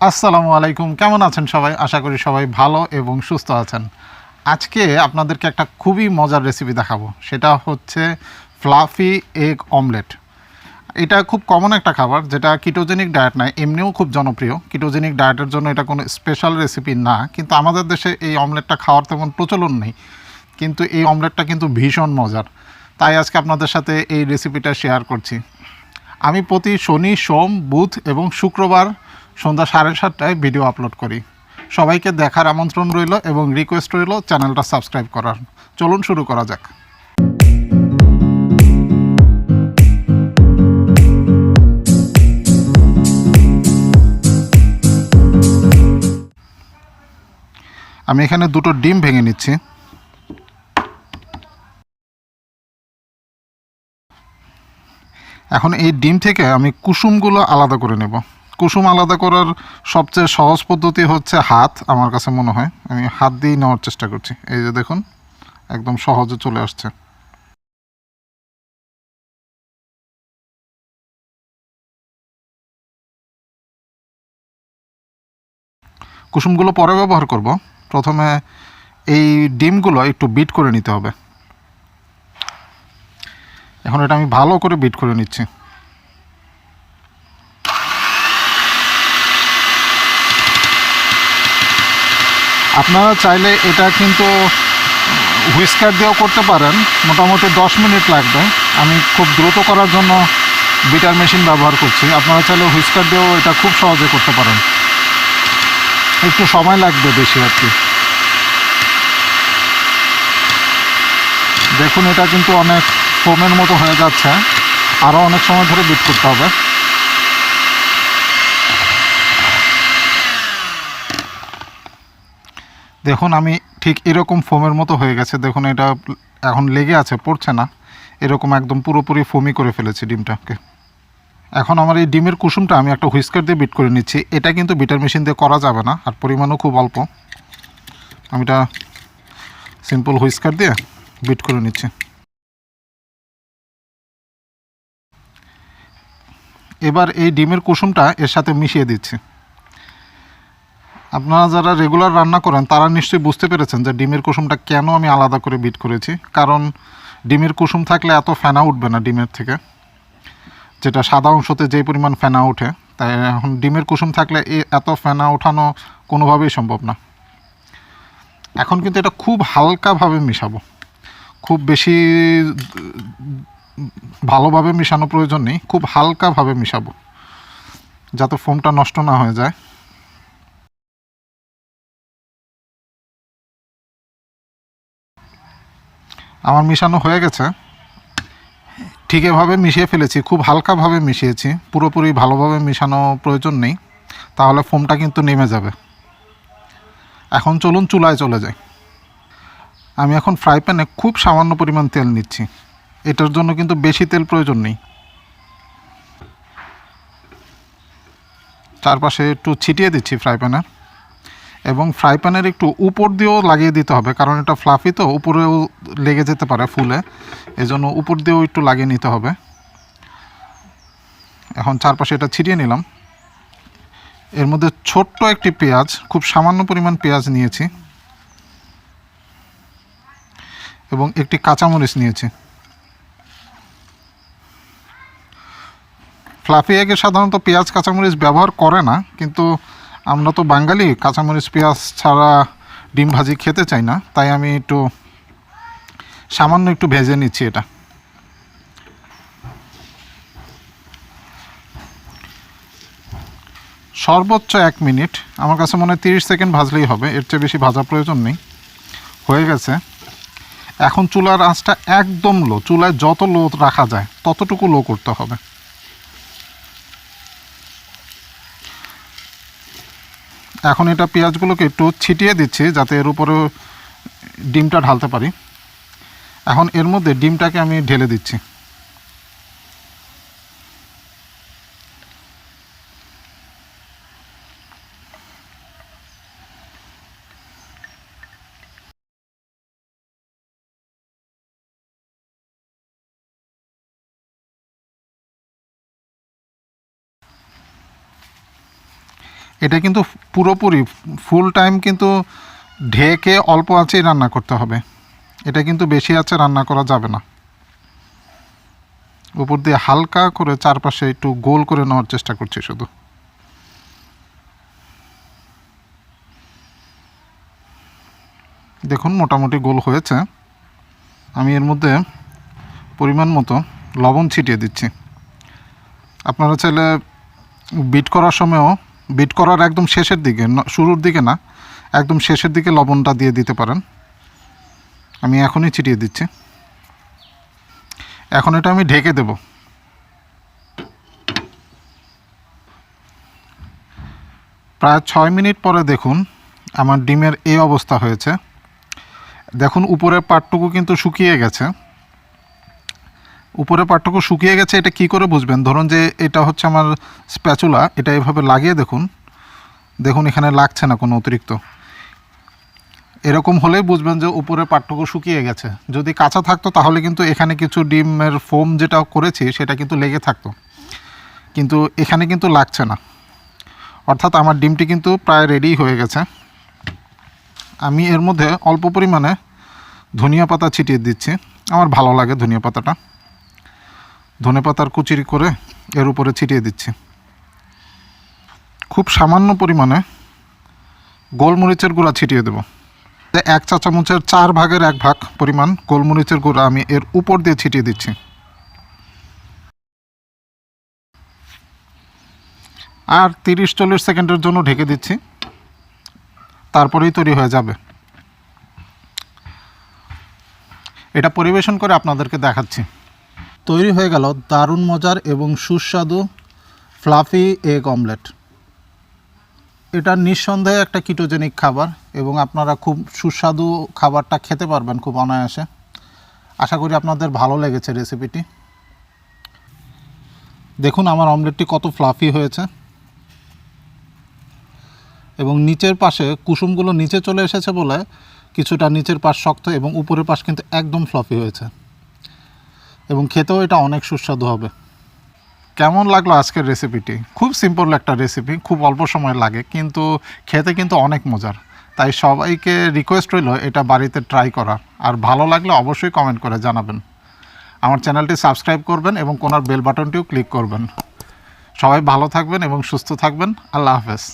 আসসালামু আলাইকুম। কেমন আছেন সবাই? আশা করি সবাই ভালো এবং সুস্থ আছেন। আজকে আপনাদেরকে একটা খুবই মজার রেসিপি দেখাবো। সেটা হচ্ছে ফ্লাফি এগ অমলেট এটা খুব কমন একটা খাবার, যেটা কিটোজেনিক ডায়েট নয় এমনিও খুব জনপ্রিয়। কিটোজেনিক ডায়েটের জন্য এটা কোনো স্পেশাল রেসিপি না, কিন্তু আমাদের দেশে এই অমলেটটা খাওয়ার তেমন প্রচলন নেই। কিন্তু এই অমলেটটা কিন্তু ভীষণ মজার। তাই আজকে আপনাদের সাথে এই রেসিপিটা শেয়ার করছি। আমি প্রতি শনি, সোম, বুধ এবং শুক্রবার সন্ধ্যা সাড়ে সাতটায় ভিডিও আপলোড করি। সবাইকে দেখার আমন্ত্রণ রইল এবং রিকোয়েস্ট রইল চ্যানেলটা সাবস্ক্রাইব করার। চলুন শুরু করা যাক। আমি এখানে দুটো ডিম ভেঙে নিচ্ছি। এখন এই ডিম থেকে আমি কুসুমগুলো আলাদা করে নেব। কুসুম আলাদা করার সবচেয়ে সহজ পদ্ধতি হচ্ছে হাত, আমার কাছে মনে হয়। আমি হাত দিয়েই নেওয়ার চেষ্টা করছি। এই যে দেখুন, একদম সহজে চলে আসছে। কুসুমগুলো পরে ব্যবহার করব। প্রথমে এই ডিমগুলো একটু বিট করে নিতে হবে। এখন এটা আমি ভালো করে বিট করে নিচ্ছি। আপনারা চাইলে এটা কিন্তু হুইস্কার দিয়েও করতে পারেন। মোটামুটি দশ মিনিট লাগবে। আমি খুব দ্রুত করার জন্য বিটার মেশিন ব্যবহার করছি। আপনারা চাইলে হুইস্কার দিয়েও এটা খুব সহজে করতে পারেন। একটু সময় লাগবে বেশি আর কি। দেখুন, এটা কিন্তু অনেক ফোমের মতো হয়ে যাচ্ছে। আরও অনেক সময় ধরে বিট করতে হবে। দেখুন, আমি ঠিক এরকম ফোমের মতো হয়ে গেছে। দেখুন, এটা এখন লেগে আছে, পড়ছে না। এরকম একদম পুরোপুরি ফোমি করে ফেলেছি ডিমটাকে। এখন আমার এই ডিমের কুসুমটা আমি একটা হুইস্কার দিয়ে বিট করে নিচ্ছি। এটা কিন্তু বিটার মেশিন দিয়ে করা যাবে না, আর পরিমাণও খুব অল্প। আমি এটা সিম্পল হুইস্কার দিয়ে বিট করে নিচ্ছি। এবার এই ডিমের কুসুমটা এর সাথে মিশিয়ে দিচ্ছি। আপনারা যারা রেগুলার রান্না করেন, তারা নিশ্চয়ই বুঝতে পেরেছেন যে ডিমের কুসুমটা কেন আমি আলাদা করে বিট করেছি। কারণ ডিমের কুসুম থাকলে এত ফেনা উঠবে না ডিমের থেকে। যেটা সাদা অংশতে যেই পরিমাণ ফেনা ওঠে, তাই এখন ডিমের কুসুম থাকলে এত ফেনা ওঠানো কোনোভাবেই সম্ভব না। এখন কিন্তু এটা খুব হালকাভাবে মিশাবো। খুব বেশি ভালোভাবে মিশানো প্রয়োজন নেই, খুব হালকাভাবে মিশাবো। যাতে ফোমটা নষ্ট না হয়ে যায়। আমার মিশানো হয়ে গেছে। ঠিক এভাবে মিশিয়ে ফেলেছি, খুব হালকাভাবে মিশিয়েছি। পুরোপুরি ভালোভাবে মিশানো প্রয়োজন নেই, তাহলে ফোমটা কিন্তু নেমে যাবে। এখন চলুন চুলায় চলে যাই। আমি এখন ফ্রাই প্যানে খুব সামান্য পরিমাণ তেল নিচ্ছি। এটার জন্য কিন্তু বেশি তেল প্রয়োজন নেই। চারপাশে একটু ছিটিয়ে দিচ্ছি ফ্রাই প্যানে এবং ফ্রাই প্যানের একটু উপর দিয়েও লাগিয়ে দিতে হবে, কারণ এটা ফ্লাফি তো, উপরেও লেগে যেতে পারে ফুলে। এজন্য উপর দিয়েও একটু লাগিয়ে নিতে হবে। এখন চারপাশে এটা ছিটিয়ে নিলাম। এর মধ্যে ছোট্ট একটি পেঁয়াজ, খুব সামান্য পরিমাণ পেঁয়াজ নিয়েছি। এবং একটি কাঁচামরিচ নিয়েছি। ফ্লাফি এগে সাধারণত পেঁয়াজ, কাঁচামরিচ ব্যবহার করে না, কিন্তু আমরা তো বাঙালি, কাঁচামরিচ, পেঁয়াজ ছাড়া ডিম ভাজি খেতে চাই না, তাই আমি একটু সামান্য একটু ভেজে নিচ্ছি এটা। সর্বোচ্চ এক মিনিট, আমার কাছে মনে হয় তিরিশ সেকেন্ড ভাজলেই হবে, এর চেয়ে বেশি ভাজার প্রয়োজন নেই। হয়ে গেছে। এখন চুলার আঁচটা একদম লো চুলায় যত লো রাখা যায়, ততটুকু লো করতে হবে। এখন এটা পেঁয়াজগুলোকে একটু ছিটিয়ে দিচ্ছি যাতে এর উপরে ডিমটা ঢালতে পারি। এখন এর মধ্যে ডিমটাকে আমি ঢেলে দিচ্ছি। এটা কিন্তু পুরোপুরি ফুল টাইম কিন্তু ঢেকে অল্প আঁচেই রান্না করতে হবে। এটা কিন্তু বেশি আছে রান্না করা যাবে না। উপর দিয়ে হালকা করে চারপাশে একটু গোল করে নেওয়ার চেষ্টা করছি শুধু। দেখুন, মোটামুটি গোল হয়েছে। আমি এর মধ্যে পরিমাণ মতো লবণ ছিটিয়ে দিচ্ছি। আপনারা চাইলে বিট করার সময়ও বিট করার একদম শেষের দিকে শুরুর দিকে না, একদম শেষের দিকে লবণটা দিয়ে দিতে পারেন। আমি এখনই ছিটিয়ে দিচ্ছি। এখন এটা আমি ঢেকে দেব। প্রায় ছয় মিনিট পরে দেখুন আমার ডিমের এই অবস্থা হয়েছে। দেখুন, উপরের পাটটুকু কিন্তু শুকিয়ে গেছে। উপরের পাটটুকু শুকিয়ে গেছে, এটা কি করে বুঝবেন? ধরুন যে এটা হচ্ছে আমার স্প্যাচুলা এটা এভাবে লাগিয়ে দেখুন। দেখুন এখানে লাগছে না কোনো অতিরিক্ত। এরকম হলেই বুঝবেন যে উপরের পাটটুকু শুকিয়ে গেছে। যদি কাঁচা থাকতো তাহলে কিন্তু এখানে কিছু ডিমের ফোম যেটা করেছি, সেটা কিন্তু লেগে থাকতো। কিন্তু এখানে কিন্তু লাগছে না। অর্থাৎ আমার ডিমটি কিন্তু প্রায় রেডি হয়ে গেছে। আমি এর মধ্যে অল্প পরিমাণে ধনিয়া পাতা ছিটিয়ে দিচ্ছি। আমার ভালো লাগে ধনিয়া পাতাটা। ধনে পাতার কুচিরি করে এর উপরে ছিটিয়ে দিচ্ছি। খুব সামান্য পরিমাণে গোলমরিচের গুঁড়া ছিটিয়ে দেব। এক চা চামচের চার ভাগের এক ভাগ পরিমাণ গোলমরিচের গুঁড়া আমি এর উপর দিয়ে ছিটিয়ে দিচ্ছি। আর তিরিশ চল্লিশ সেকেন্ডের জন্য ঢেকে দিচ্ছি। তারপরেই তৈরি হয়ে যাবে। এটা পরিবেশন করে আপনাদেরকে দেখাচ্ছি। তৈরি হয়ে গেল দারুণ মজার এবং সুস্বাদু ফ্লাফি এগ অমলেট। এটা নিঃসন্দেহে একটা কিটোজেনিক খাবার এবং আপনারা খুব সুস্বাদু খাবারটা খেতে পারবেন খুব অনায়াসে। আশা করি আপনাদের ভালো লেগেছে রেসিপিটি দেখুন আমার অমলেটটি কত ফ্লাফি হয়েছে। এবং নিচের পাশে কুসুমগুলো নিচে চলে এসেছে বলে কিছুটা নিচের পাশ শক্ত এবং উপরের পাশ কিন্তু একদম ফ্লফি হয়েছে। এবং খেতেও এটা অনেক সুস্বাদু হবে। কেমন লাগল আজকের রেসিপিটি খুব সিম্পল একটা রেসিপি খুব অল্প সময় লাগে, কিন্তু খেতে কিন্তু অনেক মজার। তাই সবাইকে রিকোয়েস্ট রইল এটা বাড়িতে ট্রাই করার আর ভালো লাগলে অবশ্যই কমেন্ট করে জানাবেন। আমার চ্যানেলটি সাবস্ক্রাইব করবেন এবং কোনার বেল বাটনটিও ক্লিক করবেন। সবাই ভালো থাকবেন এবং সুস্থ থাকবেন। আল্লাহ হাফেজ।